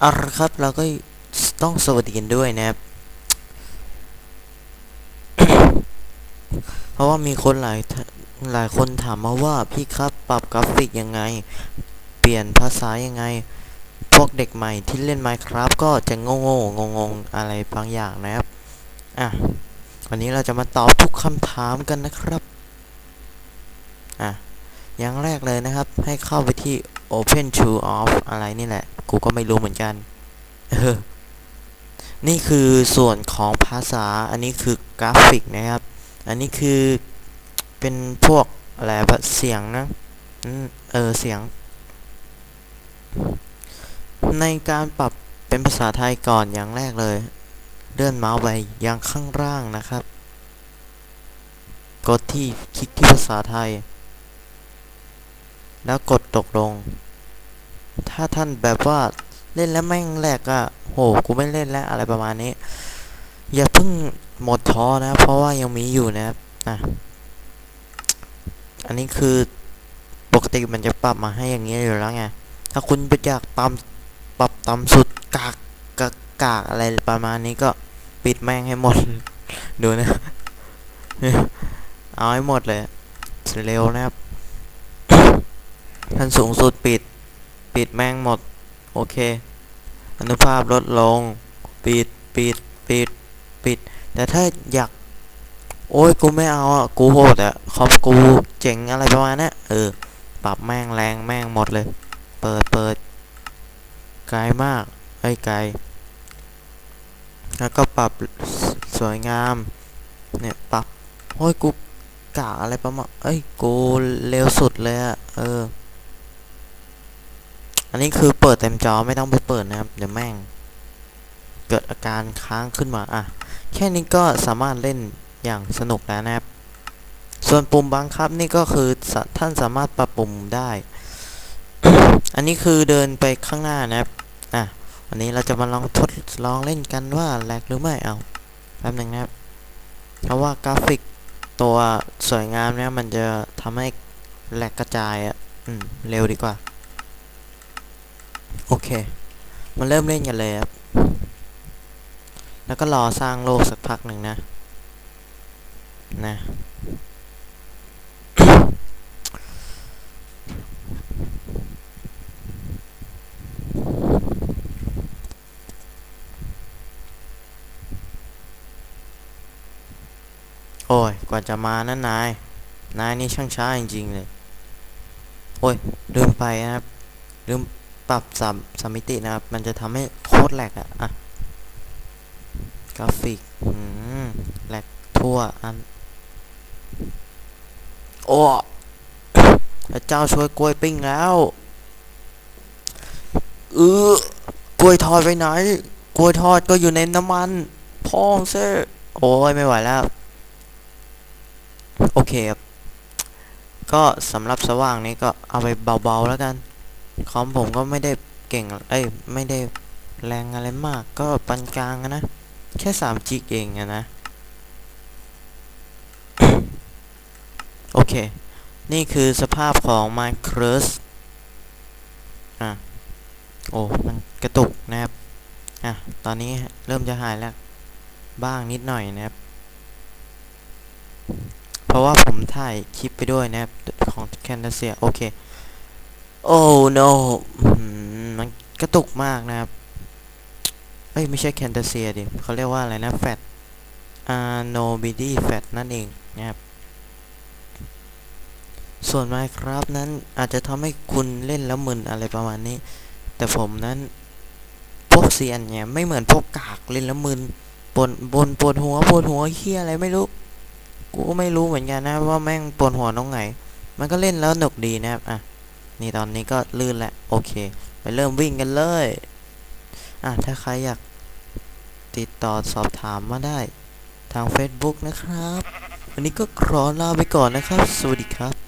เอาละครับเราก็ต้องสวัสดีกันด้วยนะครับ เพราะว่ามีคนหลายหลายคนถามมาว่าพี่ครับปรับกราฟิกยังไง เปลี่ยนภาษายังไง พวกเด็กใหม่ที่เล่น Minecraft ก็จะงงงงงอะไรบางอย่างนะครับ อะ วันนี้เราจะมาตอบทุกคำถามกันนะครับ อะอย่างแรกเลยนะครับ ให้เข้าไปที่ Open to Off อะไรนี่แหละ กูก็ไม่รู้เหมือนกัน เออ นี่คือส่วนของภาษา อันนี้คือกราฟิกนะครับ อันนี้คือเป็นพวกอะไรเสียงนะอเออ เสียง ในการปรับเป็นภาษาไทยก่อนอย่างแรกเลย เลื่อนเมาส์ไปยังข้างล่างนะครับ กดที่คลิกที่ภาษาไทย แล้วกดตกลง ถ้าท่านแบบว่าเล่นแล้วแม่งแหลกอะโหกูไม่เล่นแล้วอะไรประมาณนี้ อย่าเพิ่งหมดท้อนะ เพราะว่ายังมีอยู่นะครับอะอันนี้คือปกติมันจะปรับมาให้อย่างนี้ยอยู่แล้วไง ถ้าคุณอยากปรับปรับต่ำสุดกากกากกากอะไรประมาณนี้ก็ปิดแม่งให้หมด ดูนะ เอาให้หมดเลย เร็วนะครับ ท่านสูงสุดปิด ปิดแม่งหมด โอเค อนุภาพลดลง ปิด ปิด ปิด ปิด แต่ถ้าอยาก โอ้ย กูไม่เอาอะ กูโหดอะ คอมกูเจ๋งอะไรประมาณนี้เออ ปรับแม่งแรงแม่งหมดเลย เปิดเปิด ไกลมาก ไอ้ยไกล แล้วก็ปรับสสวยงาม เนี่ย ปรับ โอ้ย กูกะอะไรประมาณ เอ้ย กูเร็วสุดเลยอะ เออ อันนี้คือเปิดเต็มจอไม่ต้องไปเปิดนะครับ เดี๋ยวแม่ง เกิดอาการค้างขึ้นมาอะ แค่นี้ก็สามารถเล่นอย่างสนุกแล้วนะครับ ส่วนปุ่มบังคับนี่ก็คือท่านสามารถปรับปุ่มได้ อันนี้คือเดินไปข้างหน้านะครับอะวันนี้เราจะมาลองทดลองเล่นกันว่าแลกหรือไม่เอาแป๊บหนึงนะครับเพราะว่ากราฟิกตัวสวยงามเนี่ยมันจะทำให้แลกกระจายอะเร็วดีกว่า โอเค มาเริ่มเล่นกันเลยครับ แล้วก็รอสร้างโลกสักพักหนึ่งนะ นะ โอ้ย กว่าจะมานะนาย นายนี่ช่างช้าจริงๆเลย โอ้ยลืมไปนะครับลืม ปรับสามสามมิตินะครับ มันจะทำให้โคตรแหลกอะอะกราฟิกแหลกทั่วอัน โอ้พระเจ้าช่วยกล้วยปิ้งแล้วเออกล้วยทอดไปไหน กล้วยทอดก็อยู่ในน้ำมันพองเซ่โอ้ยไม่ไหวแล้ว โอเคครับ ก็สำหรับสว่างนี้ก็เอาไปเบาๆแล้วกัน คอมผมก็ไม่ได้เก่งเอ้ยไม่ได้แรงอะไรมากก็ปานกลางนะ แค่3 g เองนะ โอเค นี่คือสภาพของ Minecraft อะ โอ้ มันกระตุกนะครับ อะ ตอนนี้เริ่มจะหายแล้ว บ้างนิดหน่อยนะครับ เพราะว่าผมถ่ายคลิปไปด้วยนะครับ ของ c a n d a s i a โอเค โอ้ no อืมมันกระตุกมากนะครับ เอ้ย ไม่ใช่แคนตาเซียดิเขาเรียกว่าอะไรนะแฟตอ่าโนบิดี้แฟตนั่นเองนะครับ ส่วน Minecraft นั้นอาจจะทำให้คุณเล่นแล้วมึนอะไรประมาณนี้ แต่ผมนั้นพวกเซียนเนี่ยไม่เหมือนพวกกากเล่นแล้วมึนปวดบนปวดหัวปวดหัวเฮียอะไรไม่รู้ กูก็ไม่รู้เหมือนกันนะว่าแม่งปวดหัวตรงไหน มันก็เล่นแล้วหนุกดีนะครับอะ นี่ตอนนี้ก็ลื่นแล้วโอเค ไปเริ่มวิ่งกันเลยอะถ้าใครอยากติดต่อสอบถามมาได้ทาง Facebook นะครับ วันนี้ก็ขอลาไปก่อนนะครับ สวัสดีครับ